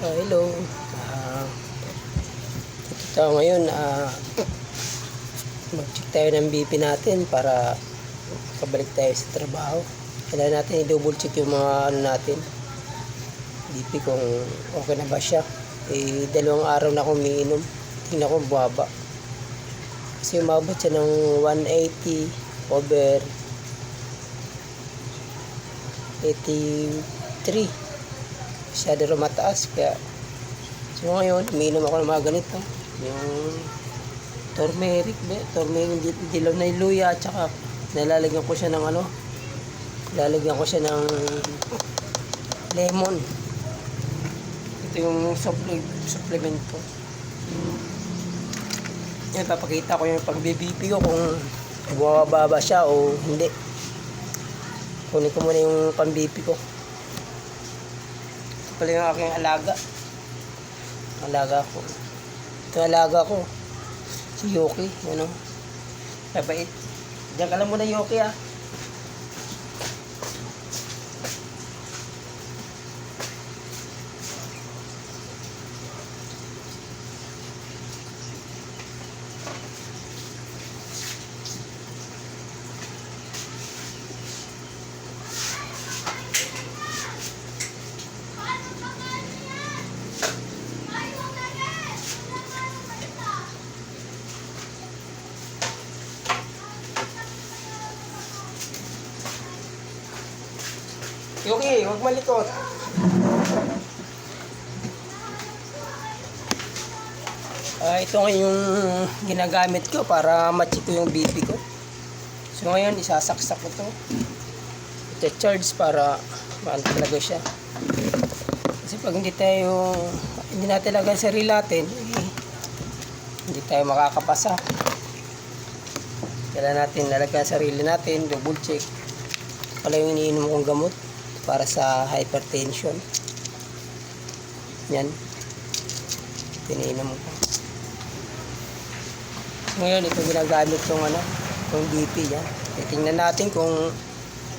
Ah, hello. Ah, ito ngayon. ah mag-check tayo ng BP natin para kabalik tayo sa trabaho. Kailangan natin i-double check yung mga ano natin. BP kung okay na ba siya. Eh, dalawang araw na akong umiinom. Tingnan ko bumaba. Kasi umabot siya ng 180 over 83 masyado rin mataas kaya so ngayon umiinom ako ng mga ganito. Yung turmeric turmeric di- dilaw na luya at saka nalalagyan ko siya ng ano lalagyan ko siya ng lemon. Ito yung supple, supplement ko yan papakita ko yung pag-BP ko kung bumababa siya o hindi. Kunin ko muna yung pang-BP ko pala yung aking alaga. Alaga ko. Ito alaga ko. Si Yoki ano? Mabait. Diyan ka lang muna Yoki ah Yoki huwag malikot Ah, ito nga yung ginagamit ko para ma-check ko yung BP ko. So ngayon, isasaksak ko to. Ito charge para maan talaga siya. Kasi pag hindi tayo, hindi natin lagay sa reel natin, eh, hindi tayo makakapasa. Kailangan natin lalagyan sa reel natin, double check. Pala yung iniinom kong gamot para sa hypertension. Yan. Piniinom ko. Ngayon, ito ginagamit kong ano, kong BP yan. Titingnan natin kung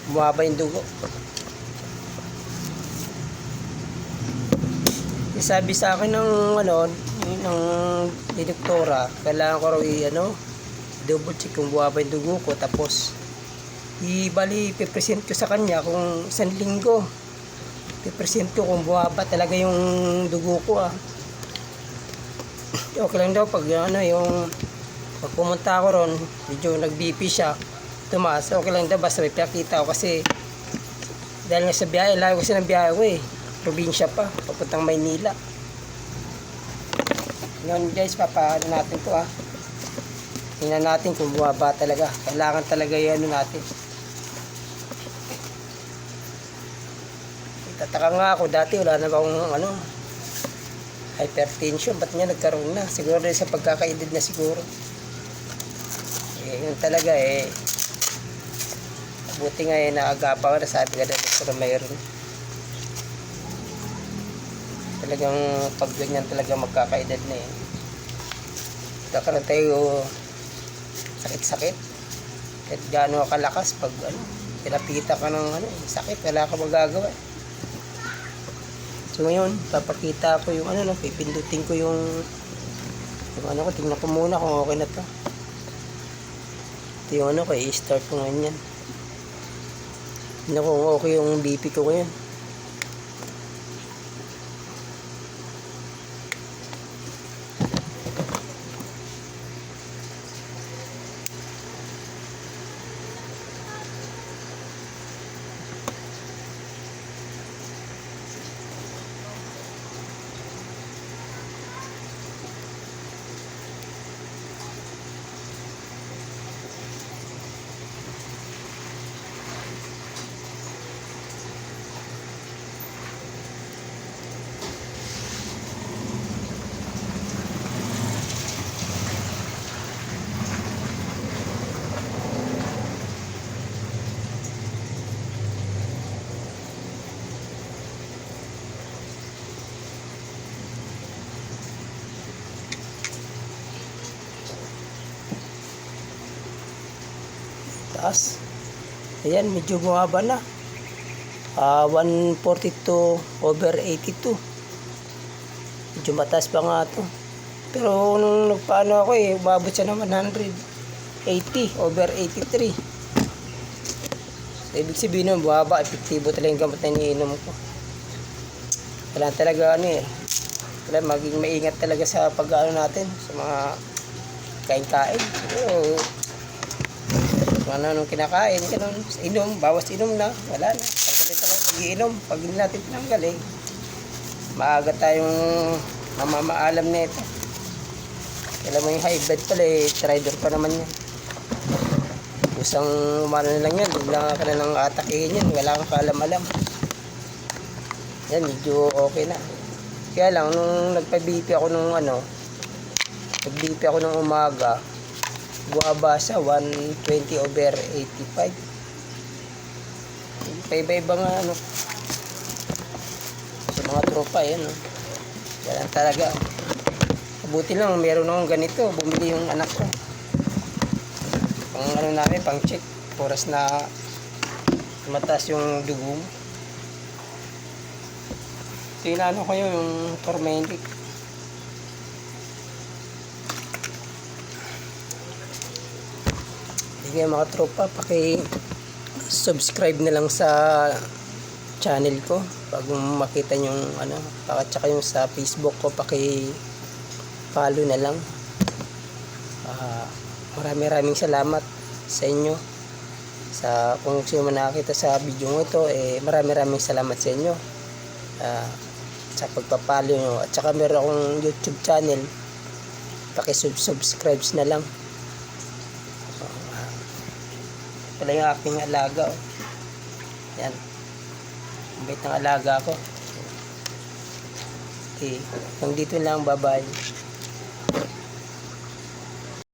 bumaba yung dugo. Eh, Sabi sa akin ng ano, ng ni doktora, kailangan ko raw i ano, double check kung bumaba yung dugo ko tapos ibali ipipresent ko sa kanya kung isang linggo. Ipipresent ko kung bumaba talaga yung dugo ko ah. Okay lang daw pag ano yung pag pumunta ako ron medyo nag BP siya tumaas. Okay lang daw basta may pinakita ko kasi dahil nga sa biyahe layo kasi ng biyahe ko eh. Probinsya pa papuntang Maynila. Ngayon guys papaano natin to ah. Tingnan natin kung bumaba talaga. Kailangan talaga yan natin Tataka nga ako dati wala na akong ano hypertension? Ba't nga nagkaroon na? Siguro rin sa pagkakaedad na siguro. Eh yun talaga eh. Buti nga eh naagapa ko na sabi ka na pero mayroon. Talagang pag ganyan talaga magkakaedad na eh. Nagkaroon tayo sakit-sakit. Kahit gaano kalakas pag ano pinapita ka ng ano sakit wala ka magagawa So ngayon, papakita ko yung ano, no, pipindutin ko yung yung ano ko, tingnan ko muna kung okay na to. Ito yung ano ko, i-start ko ngayon yan. Tingnan kung okay yung BP ko ngayon. Taas ayan medyo bumaba na Ah, 142 over 82 Medyo mataas pa nga to. Pero nung nagpaano ako eh, umabot siya ng 180 over 83. So, ibig sabihin nun, buhaba, epektibo talaga yung gamot na iniinom ko. Kailangan talaga ano eh, kailangan maging maingat talaga sa pag-ano natin, sa mga kain-kain. So, ano nung kinakain, ganun, inom, bawas inom na, wala na. Tanggalin talaga pag-iinom. Pag hindi natin tinanggalin, maaga tayong mamamaalam na ito. Kailan mo yung high blood pala eh, trader pa naman yan. Isang umano na lang yan, bigla ka na nang atakihin yan, wala kang kaalam-alam. Yan, medyo okay na. Kaya lang, nung nagpa-BP ako nung ano, nag-BP ako nung umaga, buwaba sa 120 over 85. Paiba-iba nga ano. Sa mga tropa, yan. No? Yan talaga. Mabuti lang, meron akong ganito. Bumili yung anak ko. Pang ano namin, pang check. Oras na mataas yung dugo mo. Tinano ko yun, yung tormentic. Sige mga tropa, paki subscribe na lang sa channel ko pag makita yung ano, at saka yung sa Facebook ko paki follow na lang. Ah, marami maraming salamat sa inyo. Sa kung sino man nakakita sa video ko ito, eh marami maraming salamat sa inyo. Ah, sa pagpapalo nyo. At saka meron akong YouTube channel. Paki-subscribe na lang. Pala yung aking alaga. Oh. Yan. Ang ng alaga ko. Okay. Hanggang dito lang. Bye-bye.